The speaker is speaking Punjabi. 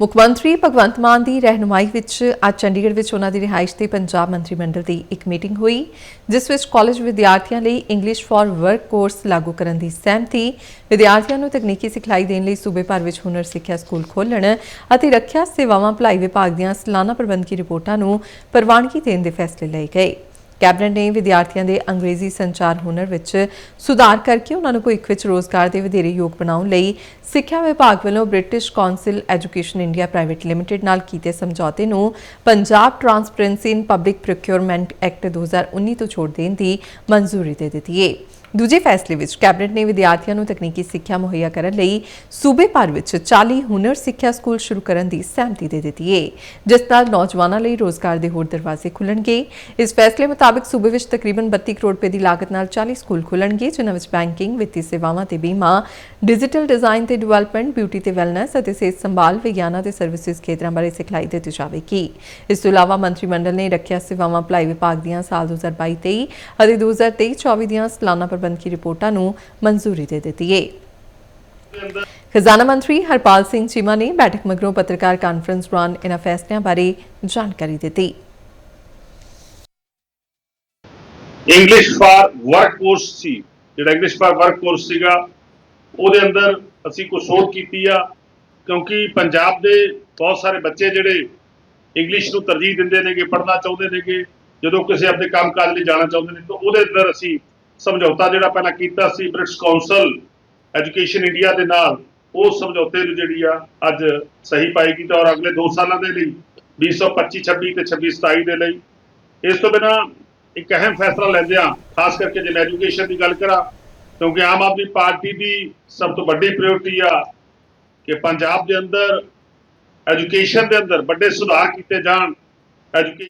ਮੁੱਖ ਮੰਤਰੀ ਭਗਵੰਤ ਮਾਨ ਦੀ ਰਹਿਨੁਮਾਈ ਵਿੱਚ ਅੱਜ ਚੰਡੀਗੜ੍ਹ ਵਿੱਚ ਉਹਨਾਂ ਦੀ ਰਿਹਾਇਸ਼ ਤੇ ਪੰਜਾਬ ਮੰਤਰੀ ਮੰਡਲ ਦੀ ਇੱਕ ਮੀਟਿੰਗ ਹੋਈ, ਜਿਸ ਵਿੱਚ ਕਾਲਜ ਵਿਦਿਆਰਥੀਆਂ ਲਈ ਇੰਗਲਿਸ਼ ਫਾਰ ਵਰਕ ਕੋਰਸ ਲਾਗੂ ਕਰਨ ਦੀ ਸਹਿਮਤੀ ਵਿਦਿਆਰਥੀਆਂ ਨੂੰ ਤਕਨੀਕੀ ਸਿਖਲਾਈ ਦੇਣ ਲਈ ਸੂਬੇ ਭਰ ਵਿੱਚ ਹੁਨਰ ਸਿੱਖਿਆ ਸਕੂਲ ਖੋਲਣ ਅਤੇ ਰੱਖਿਆ ਸੇਵਾਵਾਂ ਭਲਾਈ ਵਿਭਾਗ ਦੀਆਂ ਸਾਲਾਨਾ ਪ੍ਰਬੰਧਕੀ ਰਿਪੋਰਟਾਂ ਨੂੰ ਪ੍ਰਵਾਨਗੀ ਦੇਣ ਦੇ ਫੈਸਲੇ ਲਏ ਗਏ। ਕੈਬਨਿਟ ਨੇ ਵਿਦਿਆਰਥੀਆਂ ਦੇ ਅੰਗਰੇਜ਼ੀ ਸੰਚਾਰ ਹੁਨਰ ਵਿੱਚ ਸੁਧਾਰ ਕਰਕੇ ਉਹਨਾਂ ਨੂੰ ਭਵਿੱਖ ਵਿੱਚ ਰੋਜ਼ਗਾਰ ਦੇ ਵਧੇਰੇ ਯੋਗ ਬਣਾਉਣ ਲਈ ਸਿੱਖਿਆ ਵਿਭਾਗ ਵੱਲੋਂ British council education India private limited ਨਾਲ ਕੀਤੇ ਸਮਝੌਤੇ ਨੂੰ Punjab transparency in public procurement act 2019 ਤੋਂ ਛੋੜ ਦੇਣ ਦੀ ਮਨਜ਼ੂਰੀ ਦੇ ਦਿੱਤੀ ਹੈ ਦੂਜੇ ਫੈਸਲੇ ਵਿੱਚ ਕੈਬਨਿਟ ਨੇ ਵਿਦਿਆਰਥੀਆਂ ਨੂੰ ਤਕਨੀਕੀ ਸਿੱਖਿਆ ਮੁਹੱਈਆ ਕਰਨ ਲਈ ਸੂਬੇ ਭਰ ਵਿੱਚ 40 ਹੁਨਰ ਸਿੱਖਿਆ ਸਕੂਲ ਸ਼ੁਰੂ ਕਰਨ ਦੀ ਸਹਿਮਤੀ ਦੇ ਦਿੱਤੀ ਹੈ ਜਿਸ ਨਾਲ ਨੌਜਵਾਨਾਂ ਲਈ ਰੋਜ਼ਗਾਰ ਦੇ ਹੋਰ ਦਰਵਾਜ਼ੇ ਖੁੱਲਣਗੇ। ਇਸ ਫੈਸਲੇ ਮੁਤਾਬਕ ਸੂਬੇ ਵਿੱਚ ਤਕਰੀਬਨ 32 ਕਰੋੜ ਰੁਪਏ ਦੀ ਲਾਗਤ ਨਾਲ 40 ਸਕੂਲ ਖੁੱਲਣਗੇ, ਜਿਨ੍ਹਾਂ ਵਿੱਚ ਬੈਂਕਿੰਗ, ਵਿੱਤੀ ਸੇਵਾਵਾਂ ਤੇ ਬੀਮਾ, ਡਿਜੀਟਲ ਡਿਜ਼ਾਈਨ ਤੇ ਡਿਵੈਲਪਮੈਂਟ, ਬਿਊਟੀ ਤੇ ਵੈਲਨੈਸ ਅਤੇ ਸਿਹਤ ਸੰਭਾਲ, ਵਿਗਿਆਨਾਂ ਤੇ ਸਰਵਿਸਿਜ਼ ਖੇਤਰਾਂ ਬਾਰੇ ਸਿਖਲਾਈ ਦਿੱਤੀ ਜਾਵੇਗੀ। ਇਸ ਤੋਂ ਇਲਾਵਾ ਮੰਤਰੀ ਮੰਡਲ ਨੇ ਰੱਖਿਆ ਸੇਵਾਵਾਂ ਭਲਾਈ ਵਿਭਾਗ ਦੀਆਂ ਸਾਲ 2022-23 ਅਤੇ 2023-24 ਦੀਆਂ ਸਾਲਾਨਾ ਪ੍ਰਬੰਧਕੀ ਰਿਪੋਰਟਾਂ ਨੂੰ ਮਨਜ਼ੂਰੀ ਦੇ ਦਿੱਤੀ ਹੈ ਖਜ਼ਾਨਾ ਮੰਤਰੀ ਹਰਪਾਲ ਸਿੰਘ ਚੀਮਾ ਨੇ ਬੈਠਕ ਮਗਰੋਂ ਪੱਤਰਕਾਰ ਕਾਨਫਰੰਸ ਦੌਰਾਨ ਇਨ੍ਹਾਂ ਫੈਸਲਿਆਂ ਬਾਰੇ ਜਾਣਕਾਰੀ ਦਿੱਤੀ। ਇੰਗਲਿਸ਼ ਫਾਰ ਵਰਕ ਕੋਰਸ ਸੀ। ਜਿਹੜਾ ਇੰਗਲਿਸ਼ ਫਾਰ ਵਰਕ ਕੋਰਸ ਸੀਗਾ, ਉਹਦੇ ਅੰਦਰ ਅਸੀਂ ਕੁਝ ਸੋਧ ਕੀਤੀ ਆ, ਕਿਉਂਕਿ ਪੰਜਾਬ ਦੇ ਬਹੁਤ ਸਾਰੇ ਬੱਚੇ ਜਿਹੜੇ ਇੰਗਲਿਸ਼ ਨੂੰ ਤਰਜੀਹ ਦਿੰਦੇ ਨੇਗੇ, ਪੜ੍ਹਨਾ ਚਾਹੁੰਦੇ ਨੇਗੇ, ਜਦੋਂ ਕਿਸੇ ਆਪਣੇ ਕੰਮਕਾਜ ਲਈ ਜਾਣਾ ਚਾਹੁੰਦੇ ਨੇ, ਤਾਂ ਉਹਦੇ ਅੰਦਰ ਅਸੀਂ ਸਮਝੌਤਾ ਜਿਹੜਾ ਪਹਿਲਾਂ ਕੀਤਾ ਸੀ ਬ੍ਰਿਟਿਸ਼ ਕਾਉਂਸਲ ਐਜੂਕੇਸ਼ਨ ਇੰਡੀਆ ਦੇ ਨਾਲ, ਉਹ ਸਮਝੌਤੇ ਨੂੰ ਜਿਹੜੀ ਆ, ਅੱਜ ਸਹੀ ਪਾਏਗੀ ਤਾਂ ਔਰ ਅਗਲੇ 2 ਸਾਲਾਂ ਦੇ ਲਈ 2025 26 ਤੇ 26 27 ਦੇ ਲਈ। ਇਸ ਤੋਂ ਬਿਨਾ ਇੱਕ ਅਹਿਮ ਫੈਸਲਾ ਲੈਂਦੇ ਆ ਖਾਸ ਕਰਕੇ ਜੇ ਮੈਂ ਐਜੂਕੇਸ਼ਨ ਦੀ ਗੱਲ ਕਰਾਂ, ਕਿਉਂਕਿ ਆਮ ਆਦਮੀ ਪਾਰਟੀ ਦੀ ਸਭ ਤੋਂ ਵੱਡੀ ਪ੍ਰਾਇੋਰਟੀ ਆ ਕਿ ਪੰਜਾਬ ਦੇ ਅੰਦਰ ਐਜੂਕੇਸ਼ਨ ਦੇ ਅੰਦਰ ਵੱਡੇ ਸੁਧਾਰ ਕੀਤੇ ਜਾਣ ਐਜੂਕੇ